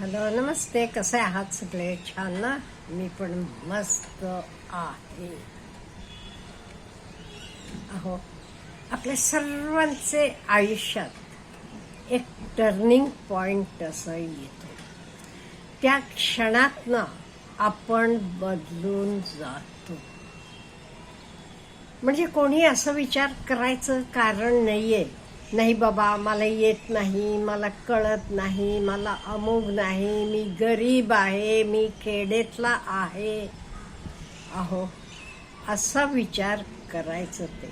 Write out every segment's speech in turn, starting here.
Hello नमस्ते कसे आहात सगळे? छान ना? मी पण मस्त आहे. अहो आपल्या सर्वांचे आयुष्यात एक टर्निंग पॉइंट असं येतो. त्या क्षणातनं आपण बदलून जातो. म्हणजे कोणी असं विचार करायचं कारण नाहीये. नाही बाबा मला येत नाही मला कळत नाही मला अमुक नाही मी गरीब आहे मी खेडेतला आहे. अहो असा विचार करायचं ते.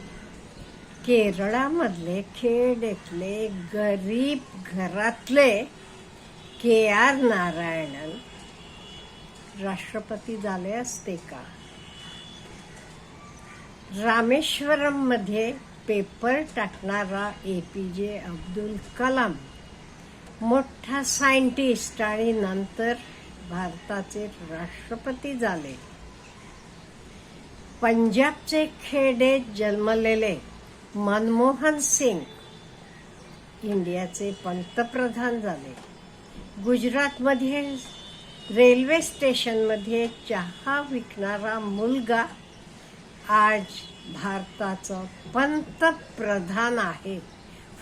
केरळामधले खेडेतले गरीब घरातले के आर नारायणन राष्ट्रपती झाले असते का? रामेश्वरममध्ये पेपर टाकणारा ए पी जे अब्दुल कलाम मोठा सायंटिस्ट आणि नंतर भारताचे राष्ट्रपती झाले. पंजाबचे खेडे जन्मलेले मनमोहन सिंग इंडियाचे पंतप्रधान झाले. गुजरातमध्ये रेल्वे स्टेशनमध्ये चहा विकणारा मुलगा आज भारताचं पंतप्रधान आहे.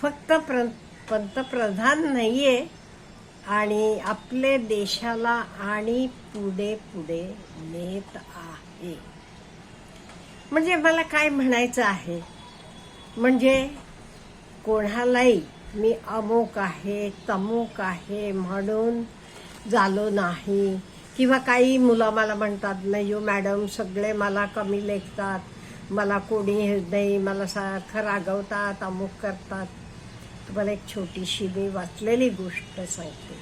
फक्त प्र पंतप्रधान नाही आहे आणि आपले देशाला आणि पुढे पुढे नेत आहे. म्हणजे मला काय म्हणायचं आहे? म्हणजे कोणालाही मी अमुक आहे तमुक आहे म्हणून झालो नाही. किंवा काही मुलं मला म्हणतात नाही हो मॅडम सगळे मला कमी लेखतात. मला कोणी हे नाही मला सारखं रागवतात अमुक करतात. तुम्हाला एक छोटीशी मी वाचलेली गोष्ट सांगते.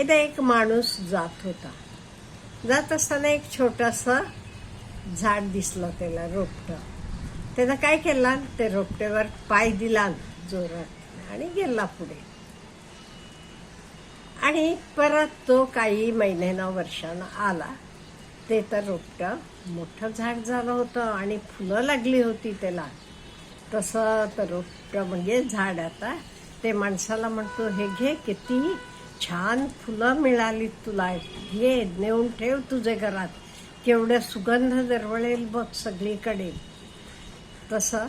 एकदा एक माणूस जात होता. जात असताना एक छोटंसं झाड दिसलं त्याला रोपटं. त्यानं काय केलं? ते रोपट्यावर पाय दिला जोरात आणि गेला पुढे. आणि परत तो काही महिन्यानं वर्षानं आला. ते तर रोपटं. मोठं झाड झालं होतं आणि फुलं लागली होती त्याला. तसं तर रोपटं म्हणजे झाड आता. ते माणसाला म्हणतो हे घे किती छान फुलं मिळाली तुला. घे नेऊन ठेव तुझे घरात. केवढं सुगंध दरवळेल बघ सगळीकडे. तसं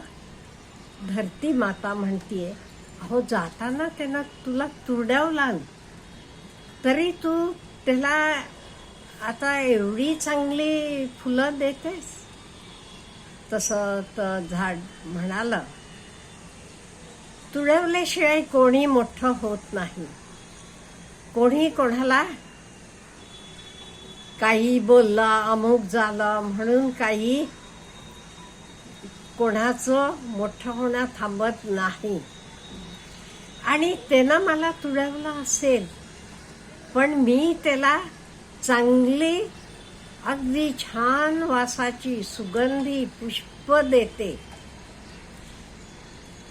धरती माता म्हणतीये अहो जाताना त्यांना तुला तुरड्यावला तरी तू त्याला आता एवढी चांगली फुलं देतेस? तसं तर झाड म्हणालं. तुळवल्याशिवाय कोणी मोठं होत नाही. कोणी कोणाला काही बोललं अमुक झालं म्हणून काही कोणाचं मोठं होणं थांबत नाही. आणि त्यानं मला तुळवलं असेल पण मी त्याला चांगली अगदी छान वासाची सुगंधी पुष्प देते.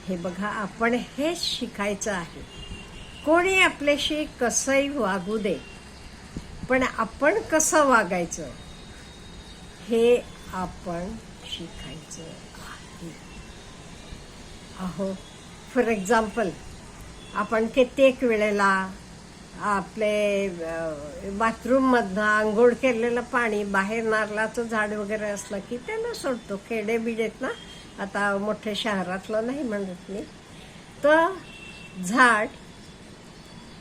हे बघा आपण हेच शिकायचं आहे. कोणी आपल्याशी कसंही वागू दे पण आपण कसं वागायचं? हे आपण शिकायचं आहे. अहो फॉर एक्झाम्पल आपण कित्येक वेळेला आपले बाथरूममधनं आंघोळ केलेलं पाणी बाहेर नारळाचं झाड वगैरे असलं की त्याला सोडतो. खेडे बिडेत ना आता मोठ्या शहरातलं नाही म्हणत मी. तर झाड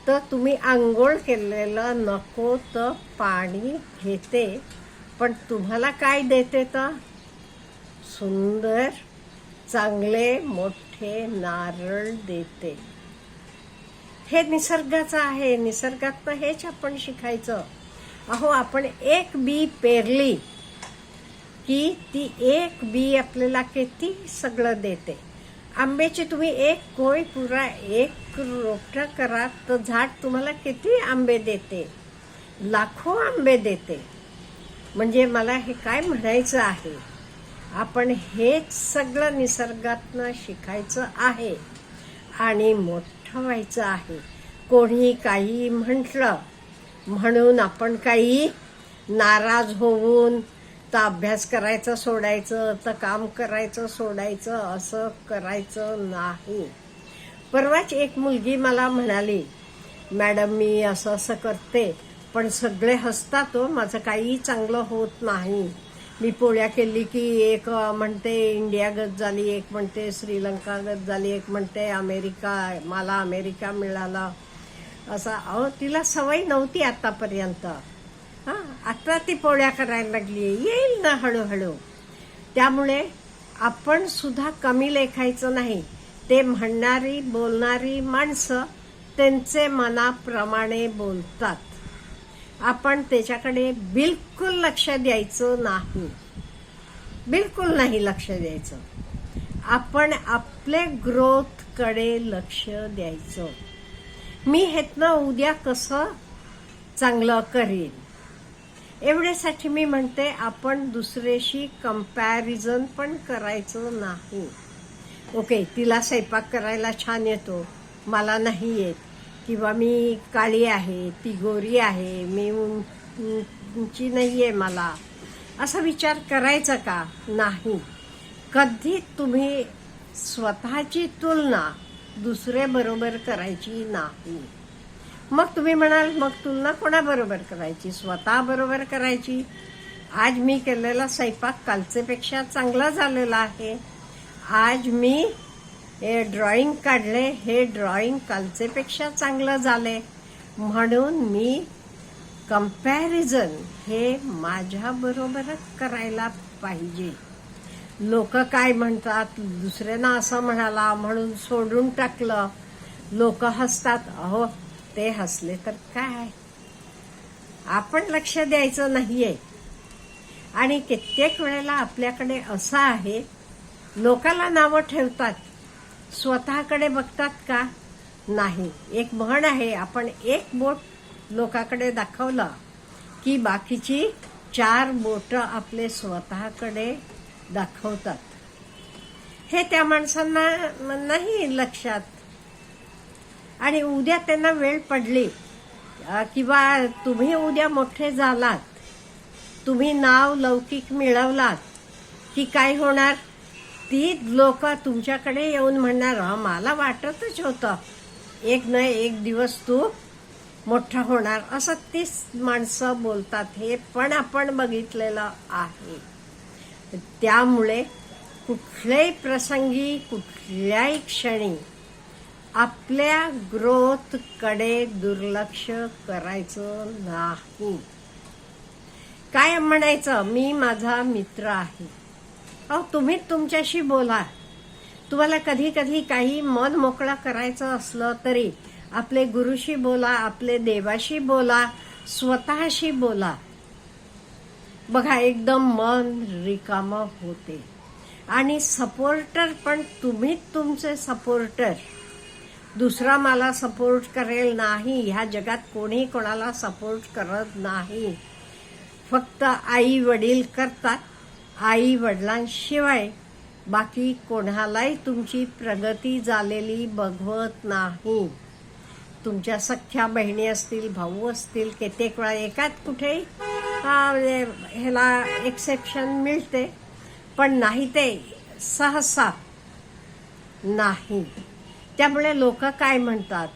तर तुम्ही आंघोळ केलेलं नको तर पाणी घेते पण तुम्हाला काय देते तर? सुंदर चांगले मोठे नारळ देते. हे निसर्गाचं आहे. निसर्गातनं हेच आपण शिकायचं. अहो आपण एक बी पेरली की ती एक बी आपल्याला किती सगळं देते. आंब्याची तुम्ही एक कोय पुरा एक रोपटा करा तर झाड तुम्हाला किती आंबे देते? लाखो आंबे देते. म्हणजे मला हे काय म्हणायचं आहे? आपण हेच सगळं निसर्गातनं शिकायचं आहे. आणि मोठं ठेवायचं आहे. कोणी काही म्हटलं म्हणून आपण काही नाराज होऊन तर अभ्यास करायचं सोडायचं तर काम करायचं सोडायचं असं करायचं नाही. परवाच एक मुलगी मला म्हणाली मॅडम मी असं असं करते पण सगळे हसतात हो माझं काही चांगलं होत नाही. मी पोळ्या केली की एक म्हणते इंडिया गत झाली एक म्हणते श्रीलंका गत झाली एक म्हणते अमेरिका मला अमेरिका मिळाला. असा अहो तिला सवय नव्हती आतापर्यंत. हां आता ती पोळ्या करायला लागली येईल ना हळूहळू. त्यामुळे आपण सुद्धा कमी लेखायचं नाही. ते म्हणणारी बोलणारी माणसं त्यांचे मनाप्रमाणे बोलतात. आपण त्याच्याकडे बिलकुल लक्ष द्यायचं नाही. बिलकुल नाही लक्ष द्यायचं. आपण आपले ग्रोथकडे लक्ष द्यायचं. मी हेतनं उद्या कसं चांगलं करीन? एवढ्यासाठी मी म्हणते आपण दुसऱ्याशी कंपॅरिझन पण करायचं नाही. ओके तिला स्वयंपाक करायला छान येतो. मला नाही येत. किंवा मी काळी आहे ती गोरी आहे मी उंची नाही आहे मला. असा विचार करायचा का? नाही. कधी तुम्ही स्वतःची तुलना दुसऱ्याबरोबर करायची नाही. मग तुम्ही म्हणाल मग तुलना कोणाबरोबर करायची? स्वतः बरोबर करायची? आज मी केलेला स्वयंपाक कालचेपेक्षा चांगला झालेला आहे. आज मी हे ड्रॉइंग काढले हे ड्रॉइंग कालचेपेक्षा चांगलं झाले. म्हणून मी कंपॅरिझन हे माझ्याबरोबरच करायला पाहिजे. लोक काय म्हणतात? दुसऱ्यांना असं म्हणाला म्हणून सोडून टाकलं. लोक हसतात अहो ते हसले तर काय? आपण लक्ष द्यायचं नाहीये. आणि कित्येक वेळेला आपल्याकडे असं आहे लोकाला नावं ठेवतात. स्वतःकडे बघतात का? नाही. एक म्हण आहे आपण एक बोट लोकाकडे दाखवलं की बाकीची चार बोट आपले स्वतःकडे दाखवतात. हे त्या माणसांना नाही लक्षात. आणि उद्या त्यांना वेळ पडली किंवा तुम्ही उद्या मोठे झालात तुम्ही नाव लौकिक मिळवलात की काय होणार? ती लोक तुमच्याकडे येऊन म्हणणार मला वाटतच होतं. एक न एक दिवस तू मोठा होणार. असं तीच माणसं बोलतात हे पण आपण बघितलेलं आहे. त्यामुळे कुठल्याही प्रसंगी कुठल्याही क्षणी आपल्या ग्रोथकडे दुर्लक्ष करायचं नाही. काय म्हणायचं? मी माझा मित्र आहे. अहो तुम्ही तुमच्याशी बोला. तुम्हाला कधी कधी काही मन मोकळा करायचं असलं तरी आपले गुरुशी बोला आपले देवाशी बोला स्वतःशी बोला. बघा एकदम मन रिकाम होते. आणि सपोर्टर पण तुम्ही तुमचे सपोर्टर दुसरा मला सपोर्ट करेल नाही. ह्या जगात कोणी कोणाला सपोर्ट करत नाही. फक्त आई वडील करतात. आई वडिलांशिवाय बाकी कोणालाही तुमची प्रगती झालेली बघवत नाही. तुमच्या सख्या बहिणी असतील भाऊ असतील कित्येक वेळा एकात कुठेही म्हणजे ह्याला एक्सेप्शन मिळते. पण नाही ते सहसा नाही. त्यामुळे लोक काय म्हणतात?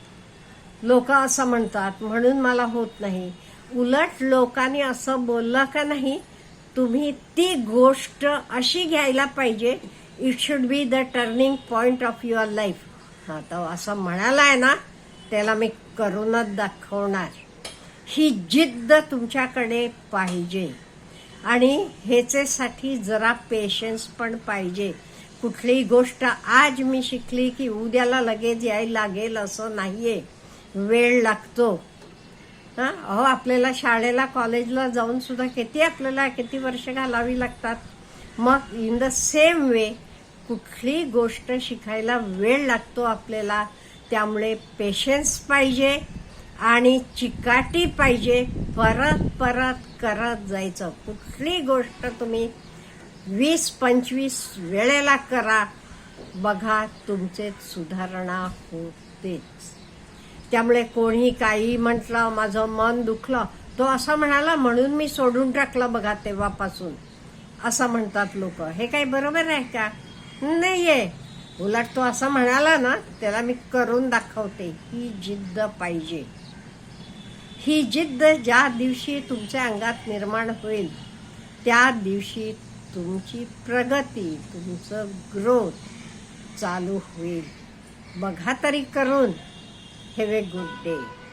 लोक असं म्हणतात म्हणून मला होत नाही. उलट लोकांनी असं बोललं का नाही तुम्ही ती गोष्ट अशी घ्यायला पाहिजे it should be the turning point of your life हा तर असं म्हणाला आहे ना त्याला मी करूनच दाखवणार. ही जिद्द तुमच्याकडे पाहिजे. आणि ह्याचेसाठी जरा पेशन्स पण पाहिजे. कुठलीही गोष्ट आज मी शिकली की उद्याला लगेच यायला लागेल असं नाहीये. वेळ लागतो. हां? अहो आपल्याला शाळेला कॉलेजला जाऊन सुद्धा किती आपल्याला किती वर्ष घालावी लागतात? मग इन द सेम वे कुठली गोष्ट शिकायला वेळ लागतो आपल्याला? त्यामुळे पेशन्स पाहिजे आणि चिकाटी पाहिजे. परत परत करत जायचं. कुठली गोष्ट तुम्ही वीस पंचवीस वेळेला करा. बघा तुमचे सुधारणा होतेच. त्यामुळे कोणी काही म्हटलं माझं मन दुखलं तो असं म्हणाला म्हणून मी सोडून टाकलं बघा तेव्हापासून. असं म्हणतात लोक. हे काही बरोबर आहे का? नाहीये. उलट तो असं म्हणाला ना त्याला मी करून दाखवते. ही जिद्द पाहिजे. ही जिद्द ज्या दिवशी तुमच्या अंगात निर्माण होईल त्या दिवशी तुमची प्रगती तुमचं ग्रोथ चालू होईल. बघा तरी करून. Have a good day.